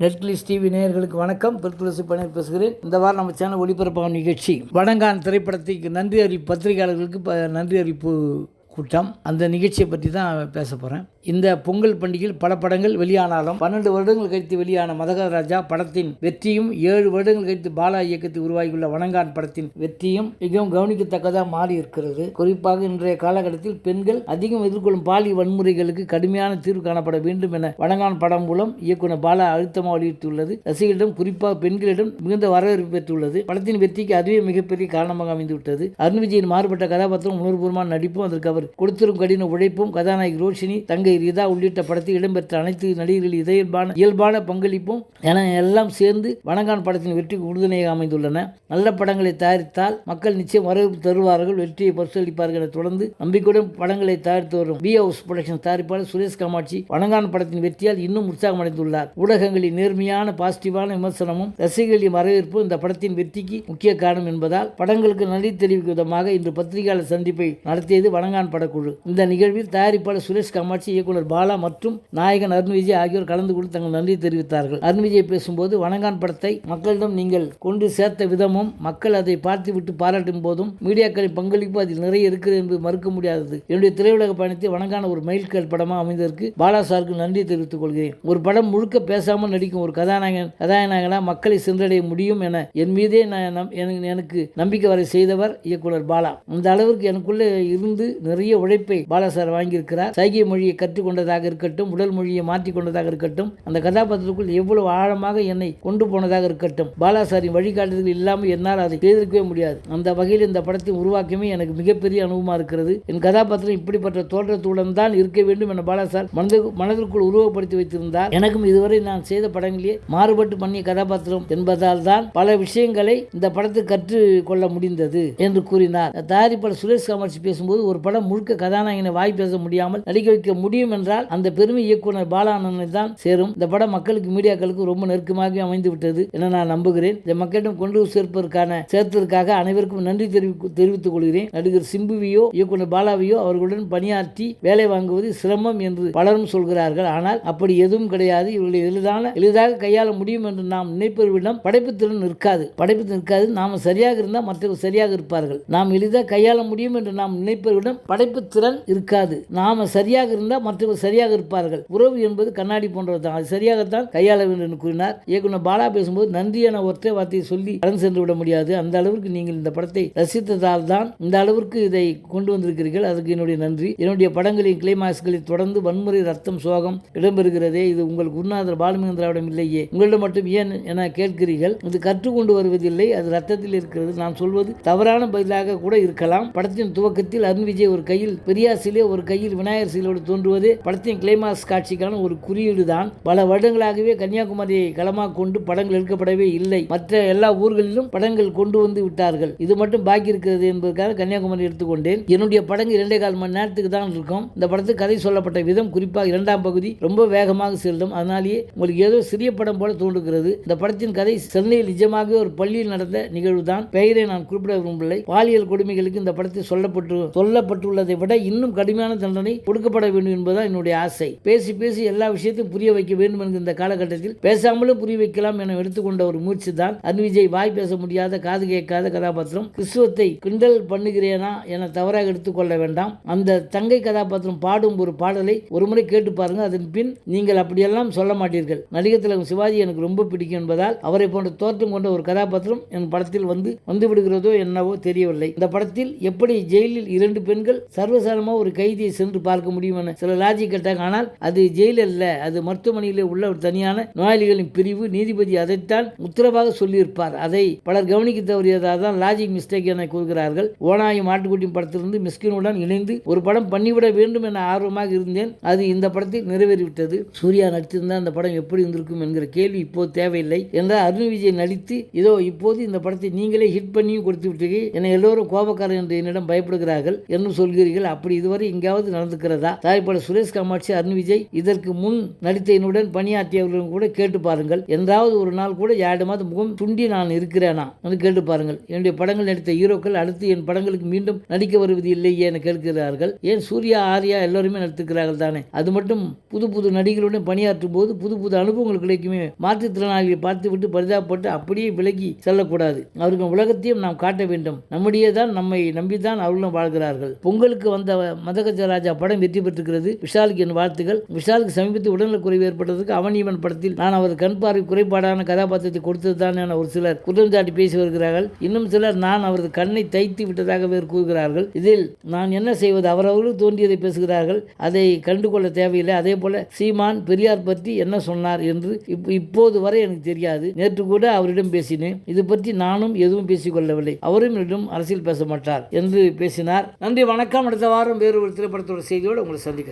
Netflix TV நேயர்களுக்கு வணக்கம். பிற்குலசி பணியர் பேசுகிறேன். இந்த வாரம் நம்ம சேனல் ஒளிபரப்பாகும் நிகழ்ச்சி. வடங்கான் திரைப்படத்துக்கு நன்றி அறிவிப்பு பத்திரிகையாளர்களுக்கு ப- நன்றி அறிவிப்பு கூட்டம். அந்த நிகழ்ச்சியை பற்றி தான் பேச போகிறேன் இந்த பொங்கல் பண்டிகையில் பல படங்கள் வெளியானாலும் பன்னெண்டு வருடங்கள் கழித்து வெளியான மதகர ராஜா படத்தின் வெற்றியும் ஏழு வருடங்கள் கழித்து பாலா இயக்கத்தில் உருவாகியுள்ள வணங்கான் படத்தின் வெற்றியும் மிகவும் கவனிக்கத்தக்கதாக மாறி இருக்கிறது குறிப்பாக இன்றைய காலகட்டத்தில் பெண்கள் அதிகம் எதிர்கொள்ளும் பாலி வன்முறைகளுக்கு கடுமையான தீர்வு காணப்பட வேண்டும் என வணங்கான் படம் மூலம் இயக்குனர் பாலா அழுத்தமாக வலியுறுத்தியுள்ளது ரசிகர்களிடம் குறிப்பாக பெண்களிடம் மிகுந்த வரவேற்பு பெற்றுள்ளது. படத்தின் வெற்றிக்கு அதுவே மிகப்பெரிய காரணமாக அமைந்துவிட்டது. அருண் விஜயின் மாறுபட்ட கதாபாத்திரம் உணர்வுபூர்வமான நடிப்பும் அதற்கு அவர் கொடுத்திரும் கடின உழைப்பும் கதாநாயகி ரோஷினி தங்கை ரிதா உள்ளிட்ட படத்தில் இடம்பெற்ற அனைத்து நடிகர்களின் இயல்பான இயல்பான பங்களிப்பும் என எல்லாம் சேர்ந்து வணங்கான் படத்தின் வெற்றிக்கு உறுதுணையாக அமைந்துள்ளன. நல்ல படங்களை தயாரித்தால் மக்கள் நிச்சயம் வரவேற்பு தருவார்கள் வெற்றியை பரிசளிப்பார்கள் என தொடர்ந்து நம்பிக்கையுடன் படங்களை தயாரித்து வரும் பி ஹவுஸ் புரொடக்ஷன் தயாரிப்பாளர் சுரேஷ் காமாட்சி வணங்கான் படத்தின் வெற்றியால் இன்னும் உற்சாகம் அடைந்துள்ளார் ஊடகங்களின் நேர்மையான பாசிட்டிவான விமர்சனமும் ரசிகர்களின் வரவேற்பும் இந்த படத்தின் வெற்றிக்கு முக்கிய காரணம் என்பதால் படங்களுக்கு நன்றி தெரிவிக்கும் விதமாக இன்று பத்திரிகையாளர் சந்திப்பை நடத்தியது வணங்கான் படக்குழு. இந்த நிகழ்வில் தயாரிப்பாளர் சுரேஷ் காமாட்சி இயக்குனர் பாலா மற்றும் நாயகன் அருண் விஜய் ஆகியோர் கலந்து கொண்டு தங்கள் நன்றி தெரிவித்தார்கள். அருண் விஜய் பேசும்போது வணங்கான் படத்தை மக்களிடம் நீங்கள் கொண்டு சேர்த்த விதமும் மக்கள் அதை பார்த்துவிட்டு பாராட்டும் போதும் மீடியாக்களின் பங்களிப்பு அதில் நிறைய இருக்கிறது என்பது மறுக்க முடியாதது. என்னுடைய திரையுலக பயணத்தை வணங்கான ஒரு மைல்கல் படமாக அமைந்ததற்கு பாலா சாருக்கு நன்றி தெரிவித்துக் கொள்கிறேன். ஒரு படம் முழுக்க பேசாமல் நடிக்கும் ஒரு கதாநாயகன் கதாநாயகனாக மக்களை சென்றடைய முடியும் என என் மீதே நான் எனக்கு- எனக்கு நம்பிக்கை வரை செய்தவர் இயக்குனர் பாலா. அந்த அளவிற்கு எனக்குள்ளே இருந்து நிறைய உழைப்பை பாலா சார் வாங்கியிருக்கிறார். சைகை மொழியை கற்றுக்கொண்டதாக இருக்கட்டும் உடல் மொழியை மாற்றி கொண்டதாக இருக்கட்டும் அந்த கதாபாத்திரத்துக்குள் எவ்வளவு ஆழமாக என்னை கொண்டு போனதாக இருக்கட்டும் பாலா சாரின் வழிகாட்டுதல் இல்லாமல் என்னால் அதை செய்திருக்கவே முடியாது. அந்த வகையில் இந்த படத்தை உருவாக்கமே எனக்கு மிகப்பெரிய அனுபவமாக இருக்கிறது. என் கதாபாத்திரம் இப்படிப்பட்ட தோற்றத்துடன் தான் இருக்க வேண்டும் என பாலா சார் மனது மனதிற்குள் உருவப்படுத்தி வைத்திருந்தார். எனக்கும் இதுவரை நான் செய்த படங்களிலே மாறுபட்டு பண்ணிய கதாபாத்திரம் என்பதால் தான் பல விஷயங்களை இந்த படத்தை கற்றுக்கொள்ள முடிந்தது என்று கூறினார். தயாரிப்பாளர் சுரேஷ் காமாட்சி பேசும்போது ஒரு படம் முழுக்க கதாநாயகனை வாய் பேச முடியாமல் நடிக்க வைக்க முடியும் என்றால் அந்த பெருமை இயக்குனர் பாலானனை தான் சேரும். இந்த படம் மக்களுக்கு மீடியாக்களுக்கு ரொம்ப நெருக்கமாக அமைந்து விட்டது என நான் நம்புகிறேன். இதை மக்களிடம் கொண்டு சேர்ப்பதற்கான சேர்த்ததற்காக அனைவருக்கும் நன்றி தெரிவித்து தெரிவித்துக் கொள்கிறேன். நடிகர் சிம்புவியோ இயக்குனர் பாலாவையோ அவர்களுடன் பணியாற்றி வேலை வாங்குவது சிரமம் என்று பலரும் சொல்கிறார்கள். ஆனால் அப்படி எதுவும் கிடையாது. இவர்களை எளிதான எளிதாக கையாள முடியும் என்று நாம் நினைப்பவர்களிடம் படைப்பு திறன் இருக்காது படைப்பு திறன் இருக்காது நாம சரியாக இருந்தால் மற்றவர்கள் சரியாக இருப்பார்கள். நாம் எளிதாக கையாள முடியும் என்று நாம் நினைப்பவர்களிடம் படைப்பு திறன் இருக்காது. நாம சரியாக இருந்தால் மற்றவர்கள் சரியாக இருப்பார்கள். உறவு என்பது கண்ணாடி போன்றவர் தான் அது சரியாகத்தான் கையாள வேண்டும் என்று கூறினார். இயக்குனர் பாலா பேசும்போது நன்றி என ஒற்றை வார்த்தையை சொல்லி கடன் சென்று விட முடியாது. அந்த அளவிற்கு நீங்கள் இந்த படத்தை ரசித்ததால் தான் இந்த அளவிற்கு இதை கொண்டு வந்திருக்கிறீர்கள். அதுக்கு என்னுடைய நன்றி. என்னுடைய படங்களின் கிளைமாக்ஸ்களை தொடர்ந்து வன்முறை ரத்தம் சோகம் இடம்பெறுகிறதே. இது உங்கள் குருநாதர் பாலுமேந்திராவிடம் இல்லையே. உங்களிடம் மட்டும் ஏன் என கேட்கிறீர்கள். இது கற்றுக்கொண்டு வருவதில்லை. அது ரத்தத்தில் இருக்கிறது. நான் சொல்வது தவறான பதிலாக கூட இருக்கலாம். படத்தின் துவக்கத்தில் அருண் விஜய் ஒரு கையில் பெரியார் சிலை ஒரு கையில் விநாயகர் சிலையோடு தோன்றுவது படத்தின் கிளைமாக்ஸ் காட்சிக்கான ஒரு குறியீடு தான் பல வருடங்களாகவே கன்னியாகுமரியை களமாக கொண்டு படங்கள் எடுக்கப்படவே இல்லை. மற்ற எல்லா ஊர்களிலும் படங்கள் கொண்டு வந்து விட்டார்கள். இது மட்டும் பாக்கி இருக்கிறது என்பதற்காக கன்னியாகுமரி எடுத்துக்கொண்டேன். என்னுடைய படங்கள் இரண்டே கால் மணி நேரத்துக்கு தான் இருக்கும். இந்த படத்துக்கு கதை சொல்லப்பட்ட விதம் குறிப்பாக இரண்டாம் பகுதி ரொம்ப வேகமாக செல்லும். அதனாலேயே உங்களுக்கு ஏதோ சிறிய படம் போல தோன்றுகிறது. இந்த படத்தின் கதை சென்னையில் நிஜமாக ஒரு பள்ளியில் நடந்த நிகழ்வு தான் பெயரை நான் குறிப்பிட விரும்பவில்லை. பாலியல் கொடுமைகளுக்கு இந்த படத்தில் சொல்லப்பட்டு சொல்லப்பட்டுள்ள உள்ளதை விட இன்னும் கடுமையான தண்டனை கொடுக்கப்பட வேண்டும் என்பதுதான் என்னுடைய ஆசை. பேசி பேசி எல்லா விஷயத்தையும் புரிய வைக்க வேண்டும் என்கிற இந்த காலகட்டத்தில் பேசாமலும் புரிய வைக்கலாம் என எடுத்துக்கொண்ட ஒரு முயற்சி தான் அன்விஜய் வாய் பேச முடியாத காது கேட்காத கதாபாத்திரம் கிறிஸ்துவத்தை கிண்டல் பண்ணுகிறேனா என தவறாக எடுத்துக்கொள்ள வேண்டாம். அந்த தங்கை கதாபாத்திரம் பாடும் ஒரு பாடலை ஒருமுறை கேட்டு பாருங்க அதன் பின் நீங்கள் அப்படியெல்லாம் சொல்ல மாட்டீர்கள். நடிகர் திலகம் சிவாஜி எனக்கு ரொம்ப பிடிக்கும் என்பதால் அவரை போன்ற தோற்றம் கொண்ட ஒரு கதாபாத்திரம் என் படத்தில் வந்து வந்து விடுகிறதோ என்னவோ தெரியவில்லை. இந்த படத்தில் எப்படி ஜெயிலில் இரண்டு பெண்கள் சர்வசாரமாக ஒரு கைதியை சென்று பார்க்க முடியும் என சில லாஜிக் கேட்டாங்க. ஆனால் அது ஜெயில் அது மருத்துவமனையில் உள்ள ஒரு தனியான நோயாளிகளின் பிரிவு. நீதிபதி அதைத்தான் உத்தரவாக சொல்லியிருப்பார். அதை பலர் கவனிக்க தவறியதாக தான் லாஜிக் மிஸ்டேக் என கூறுகிறார்கள். ஓனாயும் ஆட்டுக்குட்டியும் படத்திலிருந்து மிஸ்கினுடன் இணைந்து ஒரு படம் பண்ணிவிட வேண்டும் என ஆர்வமாக இருந்தேன். அது இந்த படத்தில் நிறைவேறிவிட்டது. சூர்யா நடித்திருந்தால் அந்த படம் எப்படி இருந்திருக்கும் என்கிற கேள்வி இப்போது தேவையில்லை என்றால் அருண் விஜய் நடித்து இதோ இப்போது இந்த படத்தை நீங்களே ஹிட் பண்ணியும் கொடுத்து விட்டீர்கள் என எல்லோரும் கோபக்காரன் என்று என்னிடம் பயப்படுகிறார்கள். என்று சொல்கிறேன். சொல்கிறீர்கள் அப்படி இதுவரை எங்காவது நடந்துக்கிறதா? தயாரிப்பாளர் சுரேஷ் காமாட்சி அருண் விஜய் இதற்கு முன் நடித்த என்னுடன் பணியாற்றியவர்களும் கூட கேட்டு பாருங்கள். என்றாவது ஒரு நாள் கூட யாரிடமாவது முகம் துண்டி நான் இருக்கிறேனா? என்று கேட்டு பாருங்கள். என்னுடைய படங்கள் நடித்த ஹீரோக்கள் அடுத்து என் படங்களுக்கு மீண்டும் நடிக்க வருவது இல்லையே என கேட்கிறார்கள். ஏன் சூர்யா ஆர்யா எல்லோருமே நடித்துக்கிறார்கள் தானே? அது மட்டும் புது புது நடிகர்களுடன் பணியாற்றும் போது புது புது அனுபவங்கள் கிடைக்குமே. மாற்றுத்திறனாளிகளை பார்த்துவிட்டு பரிதாபப்பட்டு அப்படியே விலகி செல்லக்கூடாது. அவர்கள் உலகத்தையும் நாம் காட்ட வேண்டும். நம்முடைய தான் நம்மை நம்பித்தான் அவர்களும் வாழ்கிறார்கள். பொங்கல் பொங்கலுக்கு வந்த மதகஜராஜா படம் வெற்றி பெற்றிருக்கிறது. விஷாலுக்கு என் வாழ்த்துகள். விஷாலுக்கு சமீபத்தில் உடல்நல குறைவு ஏற்பட்டதுக்கு அவன் இவன் படத்தில் நான் அவர் கண் பார்வை குறைபாடான கதாபாத்திரத்தை கொடுத்தது தான் என ஒரு சிலர் குற்றம் சாட்டி பேசி வருகிறார்கள். இன்னும் சிலர் நான் அவரது கண்ணை தைத்து விட்டதாக வேறு கூறுகிறார்கள். இதில் நான் என்ன செய்வது? அவரவர்கள் தோன்றியதை பேசுகிறார்கள். அதை கண்டுகொள்ள தேவையில்லை. அதே போல சீமான் பெரியார் பற்றி என்ன சொன்னார் என்று இப்போது வரை எனக்கு தெரியாது. நேற்று கூட அவரிடம் பேசினேன். இது பற்றி நானும் எதுவும் பேசிக்கொள்ளவில்லை. அவரும் என்னிடம் அரசியல் பேச மாட்டார் என்று பேசினார். நன்றி வணக்கம். வணக்கம் அடுத்த வாரம் வேறு ஒரு திரைப்படத்தோட செய்தியோடு உங்களை சந்திக்கிறேன்.